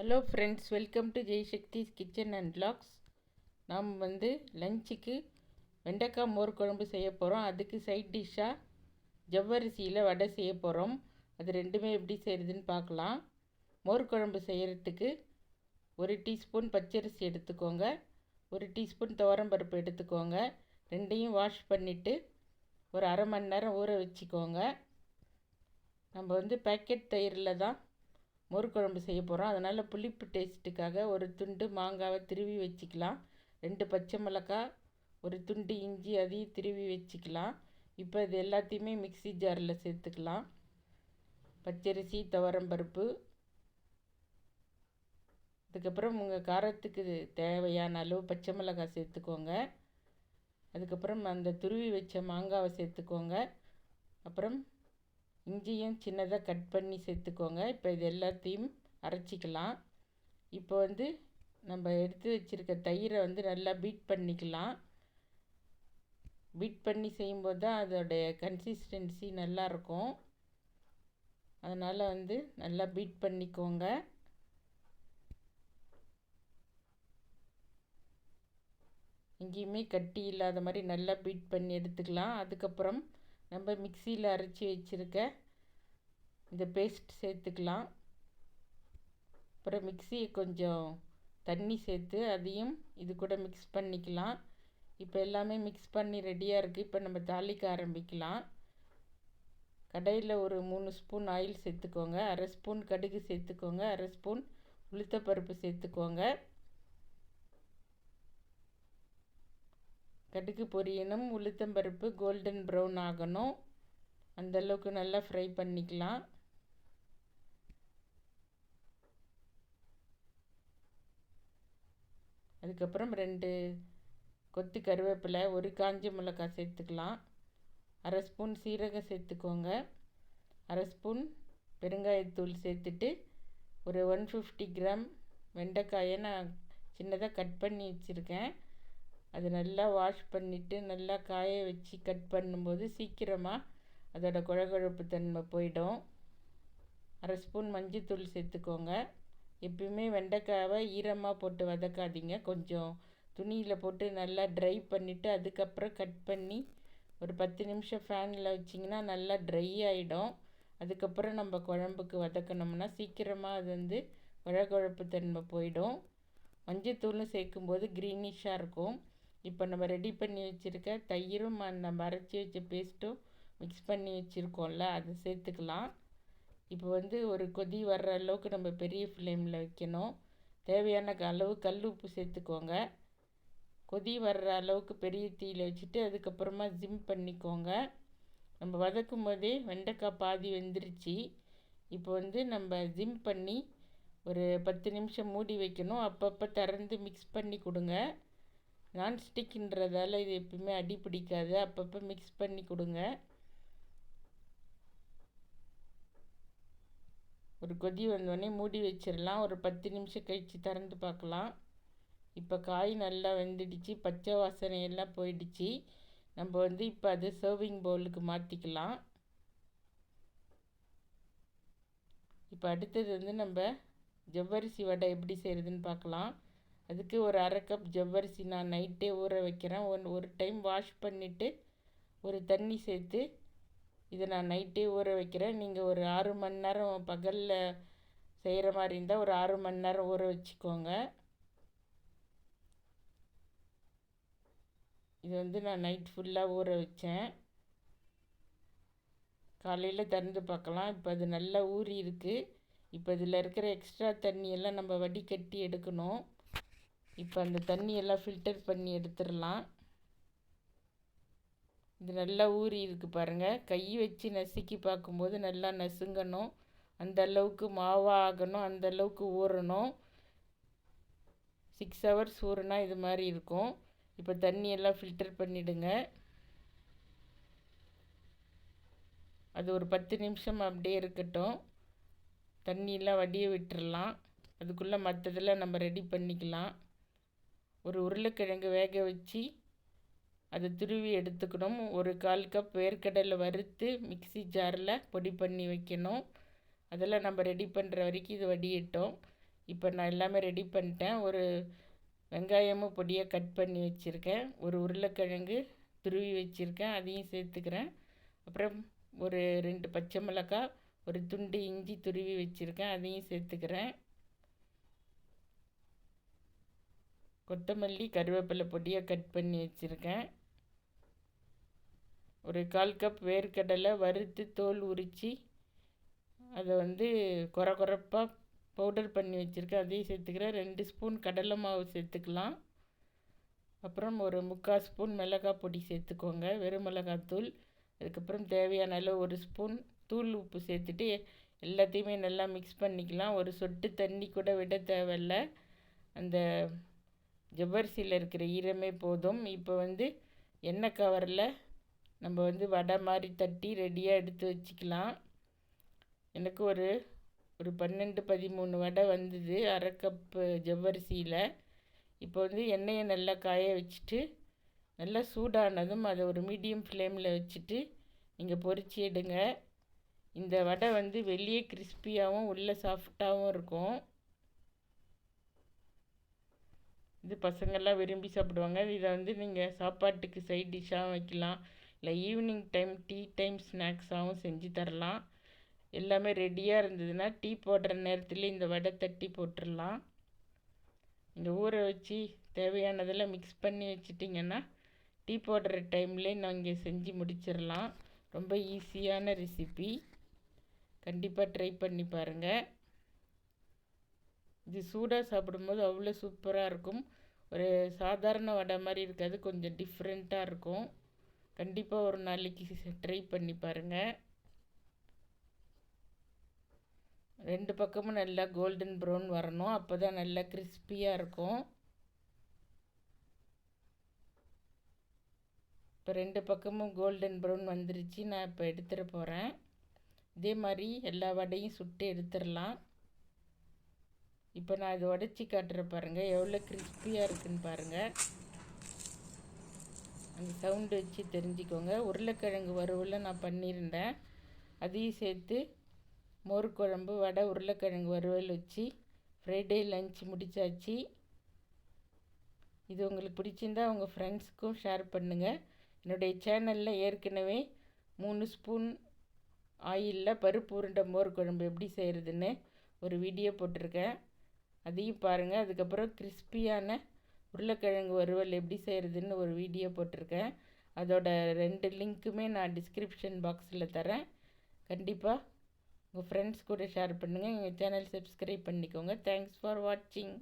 Hello friends welcome to Jaishakthi's kitchen and logs நாம் வந்து லஞ்சுக்கு வெண்டைக்காய் மோர் குழம்பு செய்ய போகிறோம் அதுக்கு சைட் டிஷ்ஷாக ஜவ்வரிசியில் வடை செய்ய போகிறோம் அது ரெண்டுமே எப்படி செய்கிறதுன்னு பார்க்கலாம். மோர் குழம்பு செய்கிறதுக்கு ஒரு டீஸ்பூன் பச்சரிசி எடுத்துக்கோங்க. ஒரு டீஸ்பூன் துவரம்பருப்பு எடுத்துக்கோங்க. ரெண்டையும் வாஷ் பண்ணிவிட்டு ஒரு அரை மணி நேரம் ஊற வச்சுக்கோங்க. நம்ம வந்து பேக்கெட் தயிரில் தான் மோர் செய்ய போகிறோம் அதனால் புளிப்பு டேஸ்ட்டுக்காக ஒரு துண்டு மாங்காவை திருவி வச்சுக்கலாம். ரெண்டு பச்சை மிளகா ஒரு துண்டு இஞ்சி அதையும் திருவி வச்சுக்கலாம். இப்போ இது எல்லாத்தையுமே மிக்சி ஜாரில் சேர்த்துக்கலாம். பச்சரிசி துவரம்பருப்பு அதுக்கப்புறம் உங்கள் காரத்துக்கு தேவையான அளவு பச்சை மிளகாய் சேர்த்துக்கோங்க. அதுக்கப்புறம் அந்த துருவி வச்ச மாங்காவை சேர்த்துக்கோங்க. அப்புறம் இஞ்சியும் சின்னதாக கட் பண்ணி சேர்த்துக்கோங்க. இப்போ இது எல்லாத்தையும் அரைச்சிக்கலாம். இப்போ வந்து நம்ம எடுத்து வச்சுருக்க தயிரை வந்து நல்லா பீட் பண்ணிக்கலாம். பீட் பண்ணி செய்யும்போது தான் அதோடைய கன்சிஸ்டன்சி நல்லாயிருக்கும் அதனால் வந்து நல்லா பீட் பண்ணிக்கோங்க. எங்கேயுமே கட்டி இல்லாத மாதிரி நல்லா பீட் பண்ணி எடுத்துக்கலாம். அதுக்கப்புறம் நம்ம மிக்சியில் அரைச்சி வச்சுருக்க இந்த பேஸ்ட் சேர்த்துக்கலாம். அப்புறம் மிக்சியை கொஞ்சம் தண்ணி சேர்த்து அதையும் இது கூட மிக்ஸ் பண்ணிக்கலாம். இப்போ எல்லாமே மிக்ஸ் பண்ணி ரெடியாக இருக்குது இப்போ நம்ம தாளிக்க ஆரம்பிக்கலாம். கடையில் ஒரு மூணு ஸ்பூன் ஆயில் சேர்த்துக்கோங்க. அரை ஸ்பூன் கடுகு சேர்த்துக்கோங்க. அரை ஸ்பூன் உளுத்தப்பருப்பு சேர்த்துக்கோங்க. கடுகு பொரியணும் உளுத்தம்பருப்பு கோல்டன் ப்ரௌன் ஆகணும். அந்தளவுக்கு நல்லா ஃப்ரை பண்ணிக்கலாம். அதுக்கப்புறம் ரெண்டு கொத்து கருவேப்பிலை ஒரு காஞ்ச மிளகாய் சேர்த்துக்கலாம். அரை ஸ்பூன் சீரகம் சேர்த்துக்கோங்க. அரை ஸ்பூன் பெருங்காயத்தூள் சேர்த்துட்டு ஒரு ஒன் ஃபிஃப்டி கிராம் வெண்டைக்காயை நான் சின்னதாக கட் பண்ணி வச்சுருக்கேன். அது நல்லா வாஷ் பண்ணிவிட்டு நல்லா காய வச்சு கட் பண்ணும்போது சீக்கிரமாக அதோட குழகுழப்பு தன்மை போயிடும். அரை ஸ்பூன் மஞ்சத்தூள் சேர்த்துக்கோங்க. எப்பயுமே வெண்டைக்காவை ஈரமாக போட்டு வதக்காதீங்க. கொஞ்சம் துணியில் போட்டு நல்லா ட்ரை பண்ணிவிட்டு அதுக்கப்புறம் கட் பண்ணி ஒரு பத்து நிமிஷம் ஃபேனில் வச்சிங்கன்னா நல்லா ட்ரை ஆகிடும் அதுக்கப்புறம் நம்ம குழம்புக்கு வதக்கணும்னா சீக்கிரமாக அது வந்து குழகுழப்பு தன்மை போயிடும். மஞ்சத்தூளும் சேர்க்கும்போது க்ரீனிஷாக இருக்கும். இப்போ நம்ம ரெடி பண்ணி வச்சுருக்க தயிரும் நம்ம அரைச்சி வச்ச பேஸ்ட்டும் மிக்ஸ் பண்ணி வச்சுருக்கோம்ல அதை சேர்த்துக்கலாம். இப்போ வந்து ஒரு கொதி வர்ற அளவுக்கு நம்ம பெரிய ஃப்ளேமில் வைக்கணும். தேவையான அளவு கல் உப்பு சேர்த்துக்கோங்க. கொதி வர்ற அளவுக்கு பெரிய தீயில் வச்சுட்டு அதுக்கப்புறமா ஜிம் பண்ணிக்கோங்க. நம்ம வதக்கும் போதே வெண்டைக்காய் பாதி வெந்துருச்சு. இப்போ வந்து நம்ம ஜிம் பண்ணி ஒரு பத்து நிமிஷம் மூடி வைக்கணும். அப்பப்போ திறந்து மிக்ஸ் பண்ணி கொடுங்க. நான்ஸ்டிக்ன்றதால இது எப்பவுமே அடி பிடிக்காது. அப்பப்போ மிக்ஸ் பண்ணி கொடுங்க. ஒரு கொதி வந்தோடனே மூடி வச்சிடலாம் ஒரு பத்து நிமிஷம் கழித்து திறந்து பார்க்கலாம். இப்போ காய் நல்லா வெந்துடுச்சு. பச்சை வாசனையெல்லாம் போயிடுச்சு. நம்ம வந்து இப்போ அது சர்விங் பவுலுக்கு மாற்றிக்கலாம் இப்போ அடுத்தது வந்து நம்ம ஜவ்வரிசி வடை எப்படி செய்கிறதுன்னு பார்க்கலாம். அதுக்கு ஒரு அரை கப் ஜவ்வரிசி நான் நைட்டே ஊற வைக்கிறேன். ஒன் ஒரு டைம் வாஷ் பண்ணிவிட்டு ஒரு தண்ணி சேர்த்து இதை நான் நைட்டே ஊற வைக்கிறேன். நீங்கள் ஒரு ஆறு மணி நேரம் பகலில் செய்கிற மாதிரி இருந்தால் ஒரு ஆறு மணி நேரம் ஊற வச்சுக்கோங்க. இது வந்து நான் நைட் ஃபுல்லாக ஊற வச்சேன். காலையில் திறந்து பார்க்கலாம். இப்போ அது நல்லா ஊறி இருக்குது இப்போ இதில் இருக்கிற எக்ஸ்ட்ரா தண்ணியெல்லாம் நம்ம வடிகட்டி எடுக்கணும். இப்போ அந்த தண்ணியெல்லாம் ஃபில்டர் பண்ணி எடுத்துடலாம். இது நல்லா ஊறி இருக்குது பாருங்கள் கை வச்சு நசுக்கி பார்க்கும்போது நல்லா நசுங்கணும். அந்த அளவுக்கு மாவாக ஆகணும். அந்த அளவுக்கு ஊறணும். சிக்ஸ் ஹவர்ஸ் ஊறுனா இது மாதிரி இருக்கும். இப்போ தண்ணியெல்லாம் ஃபில்டர் பண்ணிவிடுங்க அது ஒரு பத்து நிமிஷம் அப்படியே இருக்கட்டும். தண்ணியெல்லாம் வடிய விட்டுடலாம் அதுக்குள்ளே மற்றதெல்லாம் நம்ம ரெடி பண்ணிக்கலாம். ஒரு உருளைக்கிழங்கு வேக வச்சு அதை துருவி எடுத்துக்கணும். ஒரு கால் கப் வேர்க்கடலை வறுத்து மிக்சி ஜாரில் பொடி பண்ணி வைக்கணும். அதெல்லாம் நம்ம ரெடி பண்ணுற வரைக்கும் இது வடியிட்டோம். இப்போ நான் எல்லாமே ரெடி பண்ணிட்டேன். ஒரு வெங்காயமும் பொடியாக கட் பண்ணி வச்சுருக்கேன். ஒரு உருளைக்கிழங்கு துருவி வச்சுருக்கேன். அதையும் சேர்த்துக்கிறேன். அப்புறம் ஒரு ரெண்டு பச்சை மிளகாய் ஒரு துண்டு இஞ்சி துருவி வச்சுருக்கேன். அதையும் சேர்த்துக்கிறேன். கொத்தமல்லி கருவேப்பிலை பொடியாக கட் பண்ணி வச்சுருக்கேன். ஒரு கால் கப் வேர்க்கடலை வறுத்து தோல் உரித்து அதை வந்து குறை குறைப்பாக பவுடர் பண்ணி வச்சுருக்கேன். அதையும் சேர்த்துக்கிறேன். ரெண்டு ஸ்பூன் கடலை மாவு சேர்த்துக்கலாம். அப்புறம் ஒரு முக்கால் ஸ்பூன் மிளகாய் பொடி சேர்த்துக்கோங்க. வெறும் மிளகாத்தூள் அதுக்கப்புறம் தேவையான அளவு ஒரு ஸ்பூன் தூள் உப்பு சேர்த்துட்டு எல்லாத்தையுமே நல்லா மிக்ஸ் பண்ணிக்கலாம். ஒரு சொட்டு தண்ணி கூட விட தேவையில்ல. அந்த ஜவ்வரிசியில் இருக்கிற ஈரமே போதும். இப்போ வந்து எண்ணெய் கவரில் நம்ம வந்து வடை மாதிரி தட்டி ரெடியாக எடுத்து வச்சுக்கலாம். எனக்கு ஒரு ஒரு பன்னெண்டு பதிமூணு வடை வந்தது அரை கப்பு ஜவ்வரிசியில். இப்போ வந்து எண்ணெயை நல்லா காய வச்சுட்டு நல்லா சூடானதும் அதை ஒரு மீடியம் ஃப்ளேமில் வச்சுட்டு நீங்கள் பொரிச்சு எடுங்க. இந்த வடை வந்து வெளியே கிறிஸ்பியாகவும் உள்ளே சாஃப்டாகவும் இருக்கும். இது பசங்கள்லாம் விரும்பி சாப்பிடுவாங்க. இதை வந்து நீங்கள் சாப்பாட்டுக்கு சைட் டிஷ்ஷாகவும் வைக்கலாம். இல்லை ஈவினிங் டைம் டீ டைம் ஸ்நாக்ஸாகவும் செஞ்சு தரலாம். எல்லாமே ரெடியாக இருந்ததுன்னா டீ போடுற நேரத்தில் இந்த வடை தட்டி போட்டுடலாம். இந்த ஊற வச்சு தேவையானதெல்லாம் மிக்ஸ் பண்ணி வச்சிட்டிங்கன்னா டீ போடுற டைம்லேயே நாங்கள் செஞ்சு முடிச்சிடலாம். ரொம்ப ஈஸியான ரெசிபி கண்டிப்பாக ட்ரை பண்ணி பாருங்கள் இது சூடாக சாப்பிடும்போது அவ்வளோ சூப்பராக இருக்கும். ஒரு சாதாரண வடை மாதிரி இருக்காது கொஞ்சம் டிஃப்ரெண்ட்டாக இருக்கும். கண்டிப்பாக ஒரு நாளைக்கு ட்ரை பண்ணி பாருங்கள் ரெண்டு பக்கமும் நல்லா கோல்டன் ப்ரௌன் வரணும். அப்போ தான் நல்லா கிறிஸ்பியாக இருக்கும். இப்போ ரெண்டு பக்கமும் கோல்டன் ப்ரௌன் வந்துருச்சு. நான் இப்போ எடுத்துகிட்டு போகிறேன் இதே மாதிரி எல்லா வடையும் சுட்டு எடுத்துடலாம் இப்போ நான் இது உடச்சி காட்டுற பாருங்கள் எவ்வளோ கிறிஸ்பியாக இருக்குதுன்னு பாருங்கள் அந்த சவுண்டு வச்சு தெரிஞ்சுக்கோங்க. உருளைக்கிழங்கு வறுவலில் நான் பண்ணியிருந்தேன். அதையும் சேர்த்து மோர் குழம்பு வடை உருளைக்கிழங்கு வறுவல் வச்சு ஃப்ரைடே லஞ்ச் முடித்தாச்சு இது உங்களுக்கு பிடிச்சிருந்தா உங்கள் ஃப்ரெண்ட்ஸுக்கும் ஷேர் பண்ணுங்கள் என்னுடைய சேனலில் ஏற்கனவே மூணு ஸ்பூன் ஆயிலில் பருப்பு உருண்டை மோர் குழம்பு எப்படி செய்கிறதுன்னு ஒரு வீடியோ போட்டிருக்கேன். அதையும் பாருங்கள் அதுக்கப்புறம் கிறிஸ்பியான உருளைக்கிழங்கு வறுவல் எப்படி செய்கிறதுன்னு ஒரு வீடியோ போட்டிருக்கேன். அதோட ரெண்டு லிங்க்குமே நான் டிஸ்கிரிப்ஷன் பாக்ஸில் தரேன். கண்டிப்பாக உங்கள் ஃப்ரெண்ட்ஸ் கூட ஷேர் பண்ணுங்கள் எங்கள் சேனல் சப்ஸ்கிரைப் பண்ணிக்கோங்க. தேங்க்ஸ் ஃபார் வாட்சிங்